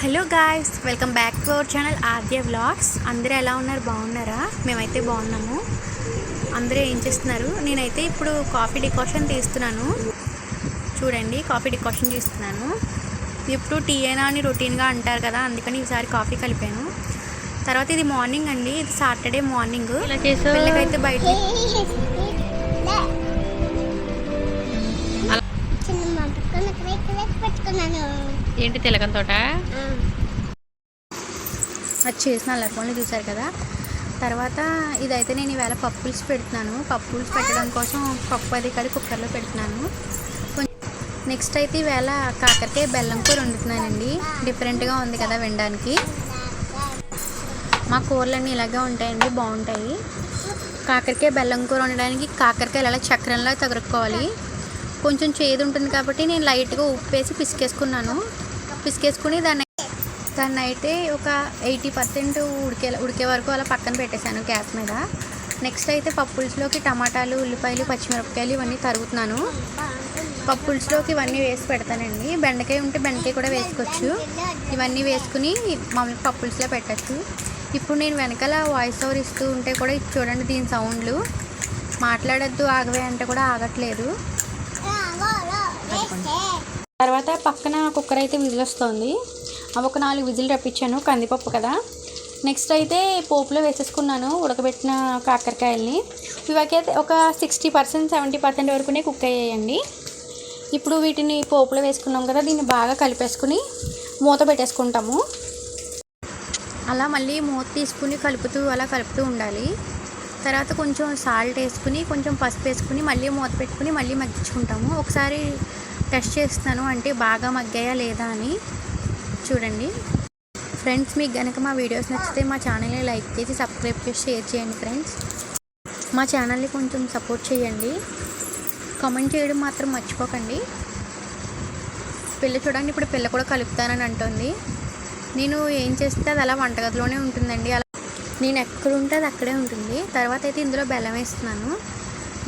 Hello guys welcome back to our channel Aadya vlogs అందరూ ఎలా ఉన్నారు? బాగున్నారా? మేమైతే బాగున్నాము. అందరూ ఏం చేస్తున్నారు? నేనైతే ఇప్పుడు కాఫీ డికాషన్ తీస్తున్నాను. చూడండి కాఫీ డికాషన్ తీస్తున్నాను. ఇప్పుడు టీ అయినా అని రొటీన్గా అంటారు కదా అందుకని ఈసారి కాఫీ కలిపాను. తర్వాత ఇది మార్నింగ్ అండి. ఇది సాటర్డే మార్నింగ్? పిల్లకైతే బయట ఏంటి తిలకం తోట? అది చేసిన అల్లరిపండ్లు చూసారు కదా. తర్వాత ఇదైతే నేను ఈవేళ పప్పుల్స్ పెడుతున్నాను. పప్పుల్స్ పెట్టడం కోసం పప్పు అది కలిపి కుక్కర్లో పెడుతున్నాను. నెక్స్ట్ అయితే ఈవేళ కాకరకాయ బెల్లం కూర వండుతున్నానండి. డిఫరెంట్గా ఉంది కదా వినడానికి. మా కూరలన్నీ ఇలాగే ఉంటాయండి బాగుంటాయి. కాకరకాయ బెల్లం కూర వండడానికి కాకరకాయలు అలా చక్రంలా తగురుకోవాలి కొంచెం చేదు ఉంటుంది కాబట్టి నేను లైట్గా ఉప్పు వేసి పిసికేసుకున్నాను. పిసికేసుకుని దాన్ని దాన్ని అయితే ఒక ఎయిటీ పర్సెంట్ ఉడికే ఉడికే వరకు అలా పక్కన పెట్టేశాను గ్యాస్ మీద. నెక్స్ట్ అయితే పప్పుల్స్లోకి టమాటాలు ఉల్లిపాయలు పచ్చిమిరపకాయలు ఇవన్నీ తరుగుతున్నాను. పప్పుల్స్లోకి ఇవన్నీ వేసి పెడతానండి. బెండకాయ ఉంటే బెండకాయ కూడా వేసుకోవచ్చు. ఇవన్నీ వేసుకుని మామూలు పప్పుల్స్లో పెట్టచ్చు. ఇప్పుడు నేను వెనకాల వాయిస్ ఓవర్ ఇస్తూ ఉంటే కూడా చూడండి దీని సౌండ్లు. మాట్లాడద్దు ఆగవే అంటే కూడా ఆగట్లేదు. తర్వాత పక్కన కుక్కర్ అయితే విజిల్ వస్తుంది అవి ఒక నాలుగు విజిల్ రప్పించాను కందిపప్పు కదా. నెక్స్ట్ అయితే పోపులో వేసేసుకున్నాను ఉడకబెట్టిన కాకరకాయల్ని. ఇవకైతే ఒక సిక్స్టీ పర్సెంట్ సెవెంటీ పర్సెంట్ వరకునే కుక్ అయ్యాయండి. ఇప్పుడు వీటిని పోపులో వేసుకున్నాం కదా దీన్ని బాగా కలిపేసుకుని మూత పెట్టేసుకుంటాము. అలా మళ్ళీ మూత తీసుకుని కలుపుతూ అలా కలుపుతూ ఉండాలి. తర్వాత కొంచెం సాల్ట్ వేసుకుని కొంచెం పసుపు వేసుకుని మళ్ళీ మూత పెట్టుకుని మళ్ళీ మగ్గించుకుంటాము. ఒకసారి టెస్ట్ చేస్తాను అంటే బాగా మగ్గాయా లేదా అని చూడండి. ఫ్రెండ్స్ మీకు కనుక మా వీడియోస్ నచ్చితే మా ఛానల్ని లైక్ చేసి సబ్స్క్రైబ్ చేసి షేర్ చేయండి ఫ్రెండ్స్. మా ఛానల్ని కొంచెం సపోర్ట్ చేయండి. కామెంట్ చేయడం మాత్రం మర్చిపోకండి. పిల్ల చూడండి ఇప్పుడు పిల్ల కూడా కలుపుతానని అంటుంది. నేను ఏం చేస్తే అది అలా వంటగదిలోనే ఉంటుందండి. అలా నేను ఎక్కడుంటే అది అక్కడే ఉంటుంది. తర్వాత అయితే ఇందులో బెల్లం వేస్తున్నాను.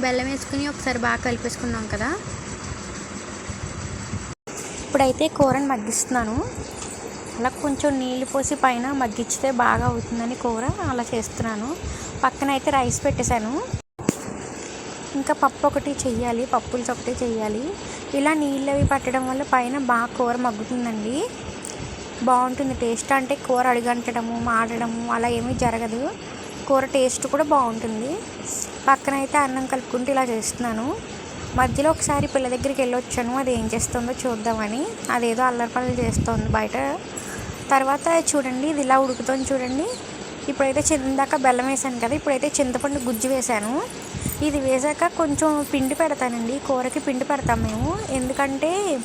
బెల్లం వేసుకుని ఒకసారి బాగా కలిపేసుకున్నాం కదా. ఇప్పుడైతే కూరని మగ్గిస్తున్నాను. అలా కొంచెం నీళ్ళు పోసి పైన మగ్గిచ్చితే బాగా అవుతుందని కూర అలా చేస్తున్నాను. పక్కన అయితే రైస్ పెట్టేశాను. ఇంకా పప్పు ఒకటి చెయ్యాలి పప్పులు ఒకటి చెయ్యాలి. ఇలా నీళ్ళు అవి పట్టడం వల్ల పైన బాగా కూర మగ్గుతుందండి. బాగుంటుంది టేస్ట్ అంటే కూర అడిగంటడము మాడడము అలా ఏమీ జరగదు. కూర టేస్ట్ కూడా బాగుంటుంది. పక్కన అయితే అన్నం కలుపుకుంటూ ఇలా చేస్తున్నాను. మధ్యలో ఒకసారి పిల్ల దగ్గరికి వెళ్ళొచ్చాను. అది ఏం చేస్తుందో చూద్దామని. అదేదో అల్లరి పనులు చేస్తుంది బయట. తర్వాత చూడండి ఇది ఇలా ఉడుకుతుంది చూడండి. ఇప్పుడైతే చిందాక బెల్లం వేసాను కదా ఇప్పుడైతే చింతపండు గుజ్జు వేసాను ఇది వేసాక కొంచెం పిండి పెడతానండి. కూరకి పిండి పెడతాం మేము. ఎందుకంటే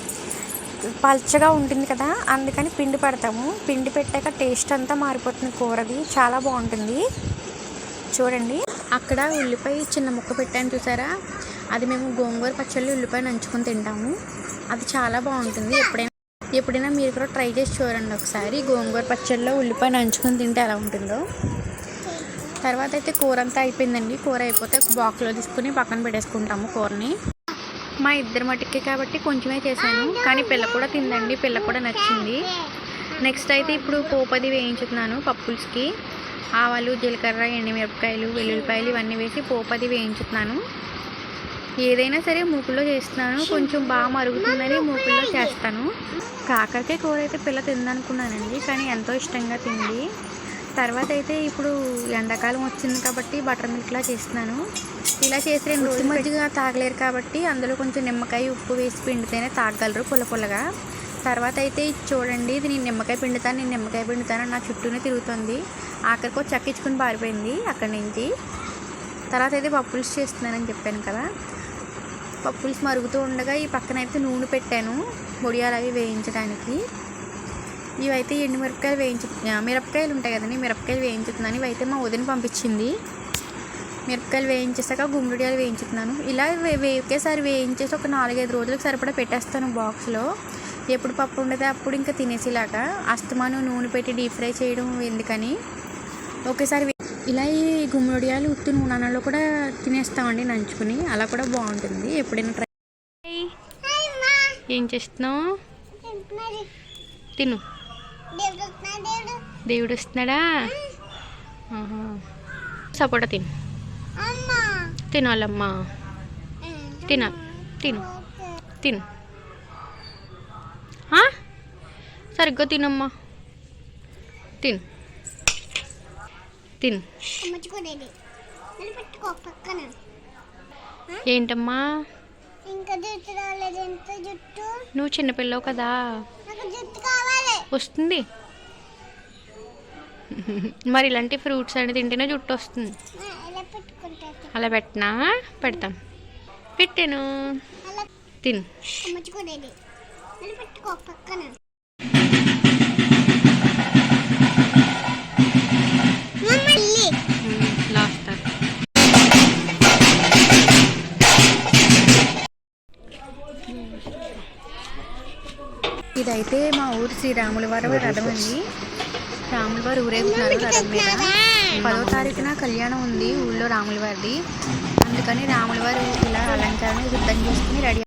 పల్చగా ఉంటుంది కదా అందుకని పిండి పెడతాము. పిండి పెట్టాక టేస్ట్ అంతా మారిపోతుంది కూరది. చాలా బాగుంటుంది. చూడండి. అక్కడ ఉల్లిపాయ చిన్న ముక్క పెట్టాను చూసారా? అది మేము గోంగూర పచ్చళ్ళు ఉల్లిపాయ నంచుకొని తింటాము. అది చాలా బాగుంటుంది. ఎప్పుడైనా ఎప్పుడైనా మీరు కూడా ట్రై చేసి చూడండి ఒకసారి. గోంగూర పచ్చళ్ళలో ఉల్లిపాయ నంచుకొని తింటే ఎలా ఉంటుందో. తర్వాత అయితే కూర అంతా అయిపోయిందండి. కూర అయిపోతే ఒక బాక్స్లో తీసుకుని పక్కన పెట్టేసుకుంటాము కూరని. మా ఇద్దరి మటుకి కాబట్టి కొంచెమే చేశాను. కానీ పిల్ల కూడా తిందండి. పిల్ల కూడా నచ్చింది. నెక్స్ట్ అయితే ఇప్పుడు పోపది వేయించుతున్నాను పప్పుల్స్కి. ఆవాలు జీలకర్ర ఎండుమిరపకాయలు వెల్లుల్లిపాయలు ఇవన్నీ వేసి పోపది వేయించుతున్నాను. ఏదైనా సరే మూకుల్లో చేస్తున్నాను. కొంచెం బాగా మరుగుతుందని మూకుల్లో చేస్తాను. కాకరకాయ కూర అయితే పిల్ల తిందనుకున్నానండి కానీ ఎంతో ఇష్టంగా తింది. తర్వాత అయితే ఇప్పుడు ఎండాకాలం వచ్చింది కాబట్టి బటర్ మిల్క్లా చేస్తున్నాను. ఇలా చేసి రెండు రోజులు మజ్జిగ తాగలేరు కాబట్టి అందులో కొంచెం నిమ్మకాయ ఉప్పు వేసి పిండితేనే తాగగలరు పుల్ల పుల్లగా. తర్వాత అయితే ఇది చూడండి ఇది నేను నిమ్మకాయ పిండుతాను నేను నిమ్మకాయ పిండుతాను నా చుట్టూనే తిరుగుతుంది. ఆఖరికి ఒక చక్కించుకుని పారిపోయింది అక్కడి నుంచి. తర్వాత అయితే పప్పుల్స్ చేస్తున్నానని చెప్పాను కదా. పప్పులు మరుగుతూ ఉండగా ఈ పక్కన అయితే నూనె పెట్టాను ముడియాలు అవి వేయించడానికి. ఇవైతే ఎండు మిరపకాయలు వేయించు మిరపకాయలు ఉంటాయి కదండి మిరపకాయలు వేయించుతున్నాను. ఇవైతే మా వదిన పంపించింది. మిరపకాయలు వేయించేసాక గుమ్మడియాలు వేయించుతున్నాను. ఇలా వే- వే- ఒకేసారి వేయించేసి ఒక నాలుగైదు రోజులకు సరిపడా పెట్టేస్తాను బాక్స్లో. ఎప్పుడు పప్పు ఉండదో అప్పుడు ఇంకా తినేసేలాగా అస్తమాను నూనె పెట్టి డీప్ ఫ్రై చేయడం ఎందుకని ఒకేసారి ఇలా ఈ గుమ్మడియాలు ఉత్తి నూనెలో కూడా తినేస్తామండి నంచుకుని. అలా కూడా బాగుంటుంది. ఎప్పుడైనా ట్రై ఏం చేస్తున్నావు? తిను. దేవుడు వస్తున్నాడు, దేవుడు. దేవుడు వస్తున్నాడా ఆహా. సపోటా తిను. అమ్మా. తినాలమ్మా తిన తిను తిను? సరిగ్గా తినమ్మా. తిను. తిను అమ్మచ్చుకోడేది పెట్టుకో పక్కన. ఏంటమ్మా? ఇంకా జుట్టు రాలేదు. ఎంత జుట్టు? నువ్వు చిన్నపిల్లవు కదా. నాకు జుట్టు కావాలి. వస్తుంది. మరి ఇలాంటి ఫ్రూట్స్ అనేది తింటేనే జుట్టు వస్తుంది. అలా పెట్టినా? పెడతాం. పెట్టాను. తిను. ఇదైతే మా ఊరు శ్రీరాముల వారి రథం అండి రాముల వారు ఊరేగుతున్నారు రథం మీద. పదో తారీఖున కళ్యాణం ఉంది ఊళ్ళో రాముల వారిది. అందుకని రాముల వారు ఇలా అలంకరణ సిద్ధం చేసుకుని రెడీ